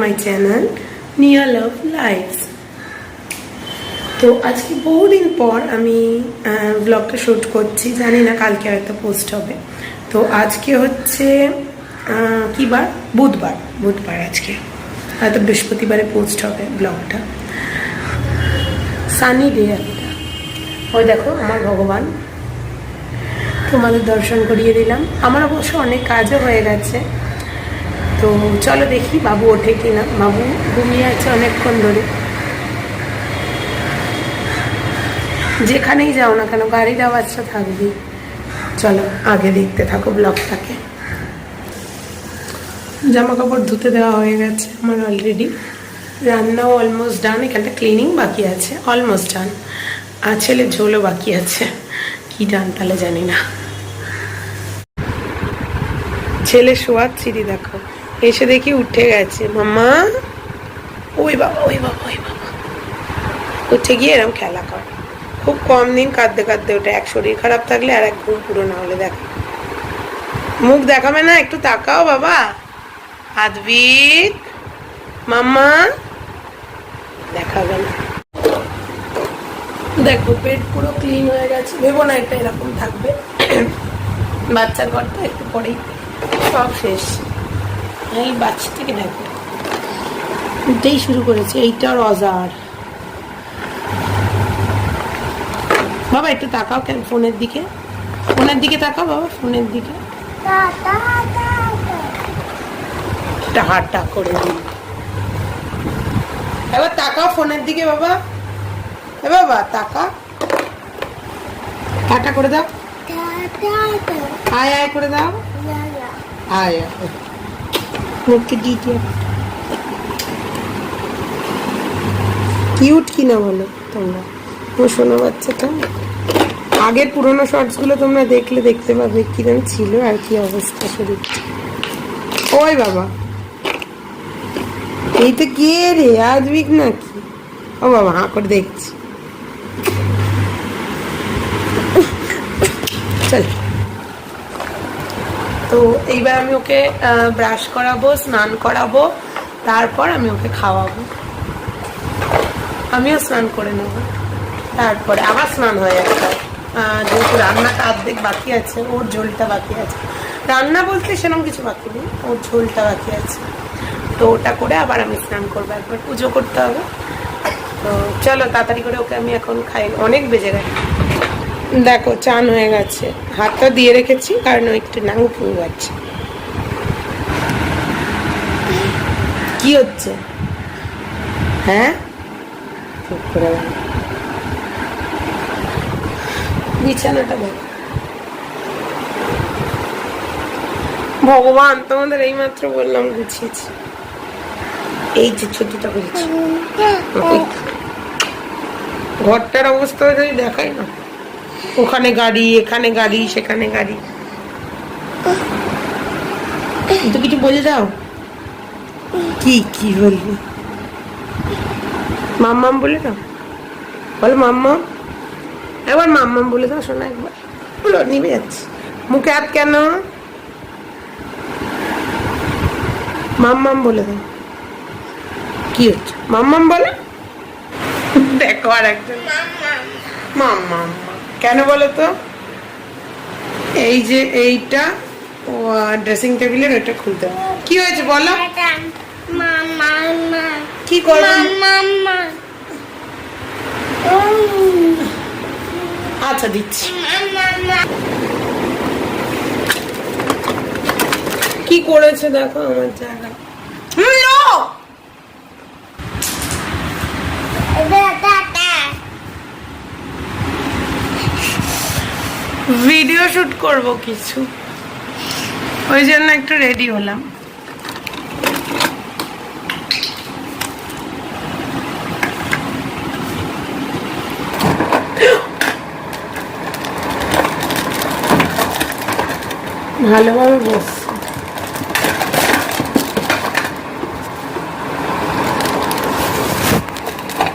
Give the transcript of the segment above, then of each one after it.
My channel নিয়া লাভ lives তো আজকে বহুদিন পর আমি ব্লগটা শ্যুট করছি, জানি না কালকে হয়তো পোস্ট হবে। তো আজকে হচ্ছে কি বার? বুধবার বুধবার আজকে। হয়তো বৃহস্পতিবারে পোস্ট হবে ব্লগটা সানি ডে একটা। ওই দেখো, আমার ভগবান। তোমাদের দর্শন করিয়ে দিলাম। আমার অবশ্য অনেক কাজও হয়ে গেছে। তো চলো দেখি বাবু ওঠে কিনা। বাবু ঘুমিয়ে আছে অনেকক্ষণ ধরে। যেখানেই যাও না কেন, গাড়ির আওয়াজটা থাকবেই। চলো আগে দেখতে থাকো ব্লগটাকে। জামা কাপড় ধুতে দেওয়া হয়ে গেছে আমার অলরেডি রান্নাও অলমোস্ট ডান এখানটা ক্লিনিং বাকি আছে অলমোস্ট ডান আর ছেলের ঝোলও বাকি আছে। কি ডান তাহলে জানি না। ছেলে চিড়ি দেখো। এসে দেখি উঠে গেছে। মামা ওই বাবা ওই বাবা ওই বাবা। উঠে গিয়ে এরকম খেলা কর। খুব কম দিন কাঁদতে কাঁদতে ওঠে। এক শরীর খারাপ থাকলে আর এক ঘুম পুরো না হলে দেখো। মুখ দেখাবে না, একটু তাকাও বাবা। আদবিক মাম্মা। দেখাবে না। দেখো, পেট পুরো ক্লিন হয়ে গেছে। ভেবো না এটা এরকম থাকবে। বাচ্চার ঘরটা একটু পরেই। সব শেষ। এই বাচ্চা থেকে দেখো। উঠতেই শুরু করেছে এইটার অজার। বাবা একটু তাকাও কেন ফোনের দিকে? ফোনের দিকে তাকাও বাবা ফোনের দিকে। টাটা করে দিই। এবার তাকাও ফোনের দিকে বাবা। এ বাবা তাকা। টাটা করে দাও। আয় আয় করে দাও। আয় আয়। মুখকে ডিটি কিউট কি না বলো তোমরা? ও শোনো বাচ্চাটা। আগের পুরোনো শর্টসগুলো তোমরা দেখলে দেখতে পাবে কিরম ছিল আর কি অবস্থা শরীর। ওই বাবা। এই তো কে রে? আজবিক নাকি? ও বাবা, হাঁ করে দেখছি। চল। তো এইবার আমি ওকে ব্রাশ করাবো, স্নান করাবো, তারপর আমি ওকে খাওয়াবো। আমিও স্নান করে নেব। তারপরে আবার স্নান হয়ে যাবে যেহেতু রান্নাটা অর্ধেক বাকি আছে, ওর ঝোলটা বাকি আছে। রান্না বলতে সেরকম কিছু বাকি নেই, ওর ঝোলটা বাকি আছে। তো ওটা করে আবার আমি স্নান করব একবার, পুজো করতে হবে। তো চলো তাড়াতাড়ি করে ওকে আমি এখন খাই, অনেক বেজে গেছে। দেখো চান হয়ে গেছে। হাতটা দিয়ে রেখেছি কারণ ও একটু নাঙ্গু ফুঙ্গু যাচ্ছে কি হচ্ছে? হ্যাঁ? চুপ করে বিছানাটা দেখো। ভগবান তোমাদের এইমাত্র বললাম গুছিয়েছি। এই যে ছুটিটা করেছি। ঘরটার অবস্থা দেখাই না। ওখানে গাড়ি এখানে গাড়ি সেখানে গাড়ি। তো কিছু বলে দাও। কি কি বলবি? মাম্মাম বলে দাও। বলো মাম্মাম। একবার মাম্মাম বলে দাও শোনা একবার। বলো নিবে যাচ্ছে। মুখে হাত কেন? মাম্মাম বলে দাও। কি হচ্ছে? মাম্মাম বলে। দেখো আর একজন। মাম্মাম। কেন বলো তো? এই যে এইটা ড্রেসিং টেবিলের ওটা খুলতে কি হয়েছে বলো? কি করব আচ্ছা দিচ্ছি। কি করেছে দেখো আমার জায়গা। ভিডিও শুট করব কিছু। ওই জন্য একটু রেডি হলাম। ভালোভাবে বস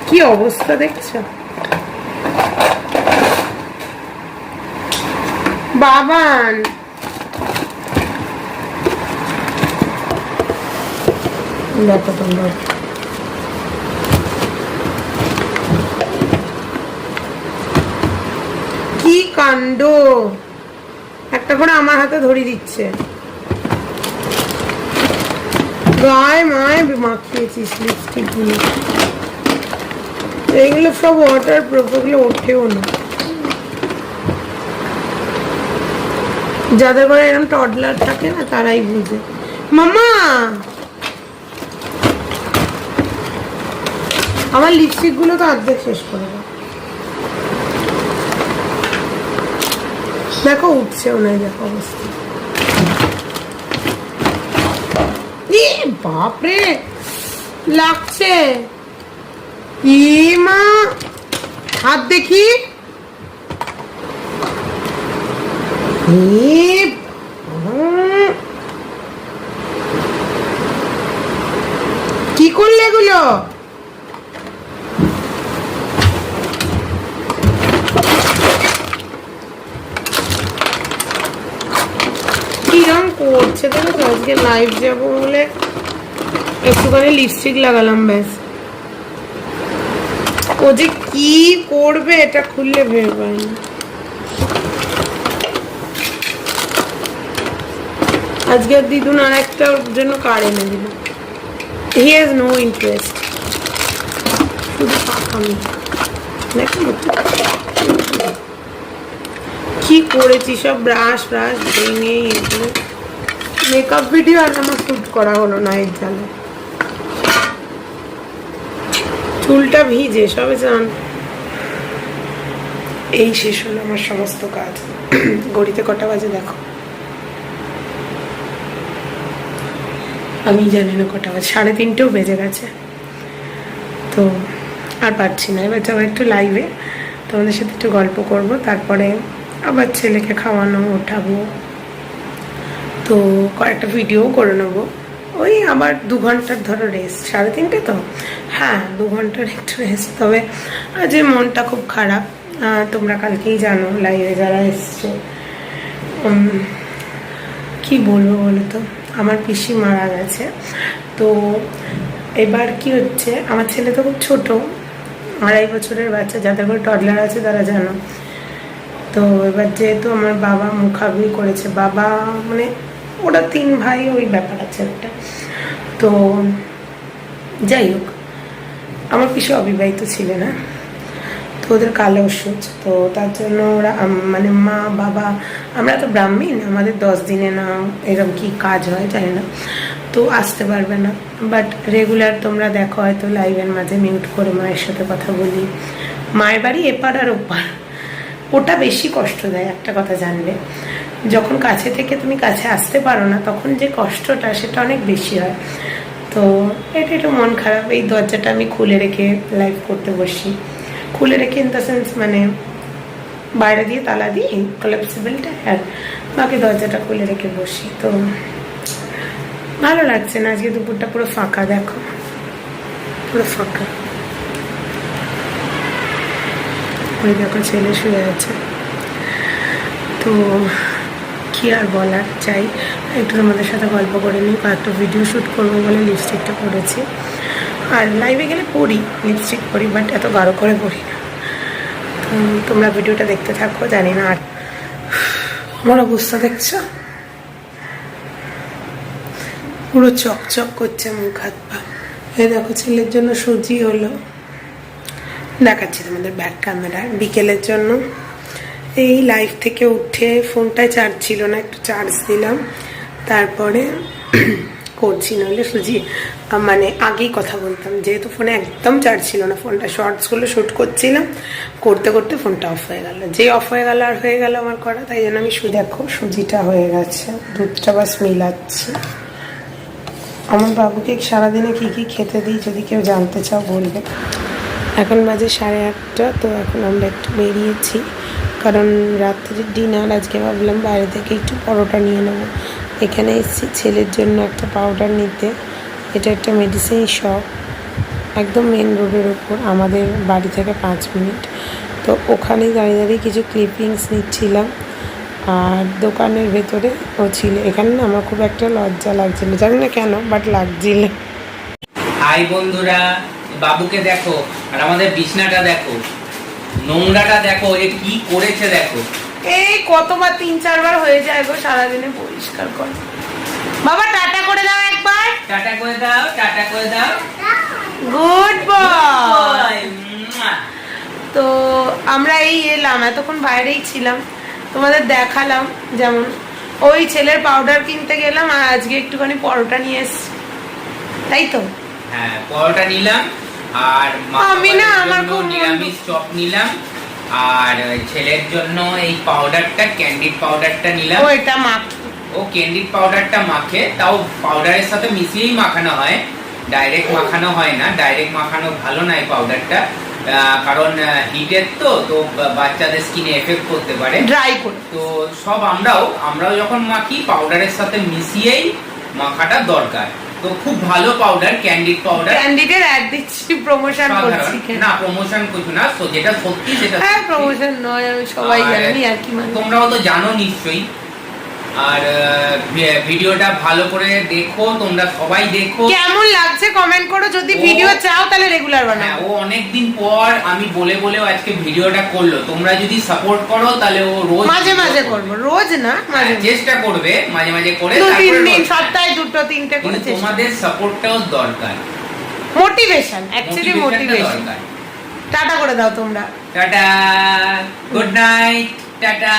কি অবস্থা দেখছ? বাবান। কি কাণ্ড? একটা করে আমার হাতে ধরিয়ে দিচ্ছে। গায়ে মায়ে মাখিয়েছিস লিপস্টিকগুলো। এইগুলো সব ওয়াটার প্রুফ ওঠেও না। যাদের ঘরে এরকম টডলার থাকে না, তারাই বুঝে। মামা আমার লিপস্টিকগুলো তো অর্ধেক শেষ করে দেখো উঠছেও না দেখো অবস্থা। বাপরে! লাগছে। ই মা! হাত দেখি। এ কি করলে এগুলো? কিরম করছে দেখো আজকে লাইভ যাব বলে একটুখানি লিপস্টিক লাগালাম, ব্যাস। ও যে কি করবে এটা খুললে পায় না। আজকে দিদুন আর একটা ওর জন্য কার এনে দিল। হি হ্যাজ নো ইন্টারেস্ট শুধু পাখামি দেখো কি করেছি? সব ব্রাশ ব্রাশ ভেঙে এগুলো। মেকআপ ভিডিও আর আমার শ্যুট করা হলো না এর জালে চুলটা ভিজে, সবে জান এই শেষ হলো আমার সমস্ত কাজ। গড়িতে কটা বাজে দেখো। আমি জানি না কটা বাজে, সাড়ে তিনটেও বেজে গেছে। তো আর পারছি না। এবার যাব একটু লাইভে তোমাদের সাথে একটু গল্প করব। তারপরে আবার ছেলেকে খাওয়ানো, ওঠাবো। তো কয়েকটা ভিডিও করে নেব। ওই আবার দু ঘণ্টার ধরো রেস্ট সাড়ে তিনটে তো? হ্যাঁ দু ঘণ্টার একটু রেস্ট তবে আজ মনটা খুব খারাপ। তোমরা কালকেই জানো লাইভে যারা এসছে। কি বলব বলো তো? আমার পিসি মারা গেছে। তো এবার কি হচ্ছে, আমার ছেলে তো খুব ছোট, আড়াই বছরের বাচ্চা, যাদের ঘরে টডলার আছে তারা জানো। তো এবার যেহেতু আমার বাবা মুখাগ্নি করেছে, বাবা মানে ওরা তিন ভাই, ওই ব্যাপার আছে একটা। তো যাই হোক, আমার পিছু অবিবাহিত ছিল না। ওদের কালো ওষুধ, তো তার জন্য ওরা মানে মা, বাবা, আমরা তো ব্রাহ্মীণ, আমাদের দশ দিনে না এরকম কি কাজ হয় জানি না, তো আসতে পারবে না। বাট রেগুলার তোমরা দেখো হয়তো লাইভের মাঝে মিউট করে মায়ের সাথে কথা বলি। মায়ের বাড়ি এপার আর ওপার। ওটা বেশি কষ্ট দেয়, একটা কথা জানবে যখন কাছে থেকে তুমি কাছে আসতে পারো না, তখন যে কষ্টটা সেটা অনেক বেশি হয়। তো এটা একটু মন খারাপ, এই দরজাটা আমি খুলে রেখে লাইভ করতে বসি। খুলে রেখে ইন দ্য সেন্স মানে বাইরে দিয়ে তালা দিই কলাপসিবলটা আর বাকি দরজাটা খুলে রেখে বসি। তো ভালো লাগছে না, আজকে দুপুরটা পুরো ফাঁকা, দেখো। পুরো ফাঁকা। ওই দেখো ছেলে শুয়ে আছে। তো কি আর বলার চাই একটু তোমাদের সাথে গল্প করে নিই, কয়েকটা ভিডিও শ্যুট করব বলে লিপস্টিকটা পরেছি। আর লাইভে গেলে পরি লিপস্টিক পরি বাট এত গাঢ় করে পরি না। তোমরা ভিডিওটা দেখতে থাকো, জানি না আর আমার অবস্থা দেখছ? পুরো চকচক করছে মুখ, হাত, পা। এই দেখো, ছেলের জন্য সুজি হলো। দেখাচ্ছি তোমাদের ব্যাক ক্যামেরা বিকেলের জন্য। এই লাইভ থেকে উঠে ফোনটায় চার্জ ছিল না, একটু চার্জ দিলাম। তারপরে করছি, নইলে সুজি মানে আগেই কথা বলতাম। যেহেতু ফোনে একদম চার্জ ছিল না, ফোনটা শর্টসগুলো শ্যুট করছিলাম, করতে করতে ফোনটা অফ হয়ে গেল। যে অফ হয়ে গেল, আর হয়ে গেল আমার করা, তাই জন্য আমি সু, দেখো, সুজিটা হয়ে গেছে, দুধটা বাস মিলাচ্ছি। আমার বাবুকে সারাদিনে কি কি খেতে দিই, যদি কেউ জানতে চাও বলবে। এখন বাজে সাড়ে আটটা, তো এখন আমরা একটু বেরিয়েছি। কারণ রাত্রির ডিনার, আজকে ভাবলাম বাইরে থেকে একটু পরোটা নিয়ে নেব। এখানে এসেছি ছেলের জন্য একটা পাউডার নিতে। এটা একটা মেডিসিন শপ একদম মেন রোডের ওপর আমাদের বাড়ি থেকে পাঁচ মিনিট। তো ওখানেই দাঁড়িয়ে দাঁড়িয়ে কিছু ক্লিপিংস নিচ্ছিলাম, আর দোকানের ভেতরে ও ছিল। এখানে না আমার খুব একটা লজ্জা লাগছিল। জানি না কেন বাট লাগছিল। হাই বন্ধুরা, বাবুকে দেখো, আর আমাদের বিছনাটা দেখো, নোংরাটা দেখো, এ কি করেছে দেখো। এই কতবার তিন চারবার হয়ে যায় গো সারাদিনে পরিষ্কার করে। বাবা টাটা করে দাও একবার। টাটা করে দাও টাটা করে দাও। Good boy. তো আমরা এই এলাম এতক্ষণ বাইরেই ছিলাম। তোমাদের দেখালাম যেমন ওই ছেলের পাউডার কিনতে গেলাম আর আজকে একটুখানি পরোটা নিয়ে এসছি তাই তো? হ্যাঁ পরোটা নিলাম আর আমি না, আমার খুব নিরামিষ চপ নিলাম। আর ছেলের জন্য এই পাউডারটা ক্যান্ডিড পাউডারটা নিলাম। ও এটা মাখি। ও ক্যান্ডিড পাউডারটা মাখে তাও পাউডারের সাথে মিশিয়েই মাখানো হয়। ডাইরেক্ট মাখানো হয় না ডাইরেক্ট মাখানো ভালো না এই পাউডারটা কারণ হিটের তো তো বাচ্চাদের স্কিনে এফেক্ট করতে পারে। ড্রাই তো সব আমরাও আমরাও যখন মাখি পাউডারের সাথে মিশিয়েই মাখাটা দরকার। তো খুব ভালো পাউডার ক্যান্ডিড পাউডার ক্যান্ডিডের অ্যাড দিচ্ছি প্রমোশন করছি? না প্রমোশন কিছু না তো যেটা সত্যি সেটা হ্যাঁ প্রমোশন নয় সবাই জানি আর কি মানে। তোমরাও তো জানো নিশ্চয়ই আর ভিডিওটা ভালো করে দেখো তোমরা সবাই দেখো। কেমন লাগছে কমেন্ট করো যদি ভিডিও চাও তাহলে রেগুলার হ্যাঁ বানাবো ও অনেকদিন পর আমি বলে বলেও আজকে ভিডিওটা করল। তোমরা যদি সাপোর্ট করো তাহলে ও রোজ মাঝে মাঝে করবে। রোজ না মাঝে হ্যাঁ, চেষ্টা করবে মাঝে মাঝে করে দু তিন দিন। সপ্তাহে দুটো তিনটে করে তোমাদের সাপোর্টটাও দরকার। মোটিভেশন অ্যাকচুয়ালি মোটিভেশন টাটা করে দাও তোমরা। টাটা গুড নাইট টাটা।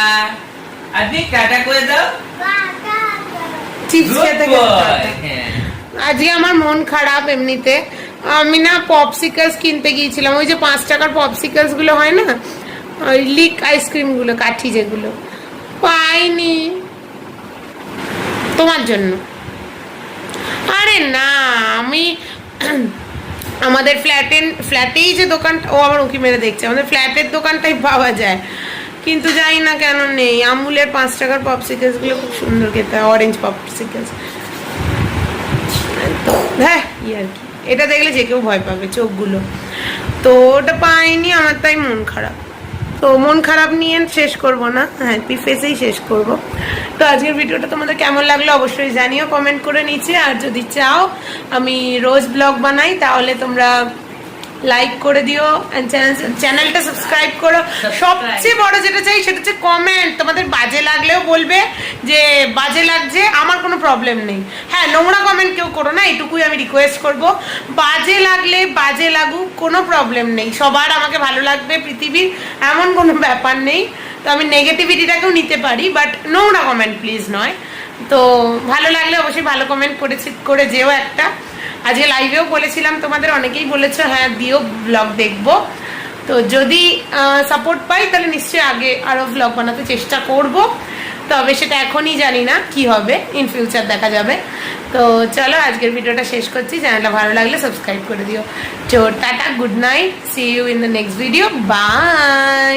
আজকে টাটা করে দাও চিপস খেতে। আজকে আমার মন খারাপ এমনিতে। আমি না পপসিকালস কিনতে গিয়েছিলাম। ওই যে পাঁচ টাকার পপসিকালসগুলো হয় না? ওই লিক আইসক্রিমগুলো কাঠি যেগুলো। পাইনি। তোমার জন্য। আরে না আমি আমাদের ফ্ল্যাটে ফ্ল্যাটেই যে দোকানটা ও আমার উঁকি মেরে দেখছে। আমাদের ফ্ল্যাটের দোকানটাই পাওয়া যায়। কিন্তু জানি না কেন নেই। আমুলের পাঁচ টাকার পপসিকালসগুলো খুব সুন্দর খেতে হয় অরেঞ্জ পপসিকালস হ্যাঁ ই আর কি। এটা দেখলে যে কেউ ভয় পাবে চোখগুলো। তো ওটা পাইনি, আমার তাই মন খারাপ। তো মন খারাপ নিয়ে শেষ করব না হ্যাপি ফেসেই শেষ করব। তো আজকের ভিডিওটা তোমাদের কেমন লাগল অবশ্যই জানিও কমেন্ট করে নিচে। আর যদি চাও, আমি রোজ ব্লগ বানাই, তাহলে তোমরা লাইক করে দিও চ্যানেলটা সাবস্ক্রাইব করো। সবচেয়ে বড় যেটা চাই সেটা হচ্ছে কমেন্ট তোমাদের বাজে লাগলেও বলবে যে বাজে লাগছে আমার কোনো প্রবলেম নেই। হ্যাঁ নোংরা কমেন্ট কেউ করো না এটুকুই আমি রিকোয়েস্ট করব। বাজে লাগলে বাজে লাগুক কোনো প্রবলেম নেই। সবার আমাকে ভালো লাগবে পৃথিবীর এমন কোনো ব্যাপার নেই। তো আমি নেগেটিভিটিটাকেও নিতে পারি বাট নোংরা কমেন্ট প্লিজ নয়। তো ভালো লাগলে অবশ্যই ভালো কমেন্ট করেছি করে যেও একটা। আজকে লাইভেও বলেছিলাম তোমাদের অনেকেই বলেছ হ্যাঁ দিও ব্লগ দেখব। তো যদি সাপোর্ট পাই তাহলে নিশ্চয়ই আগে আরও ব্লগ বানাতে চেষ্টা করব। তবে সেটা এখনই জানি না কি হবে ইন ফিউচার দেখা যাবে। তো চলো আজকের ভিডিওটা শেষ করছি। চ্যানেলটা ভালো লাগলে সাবস্ক্রাইব করে দিও। তো tata good night see you in the next video bye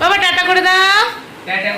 বাবা টাটা করে দাও। টাটা।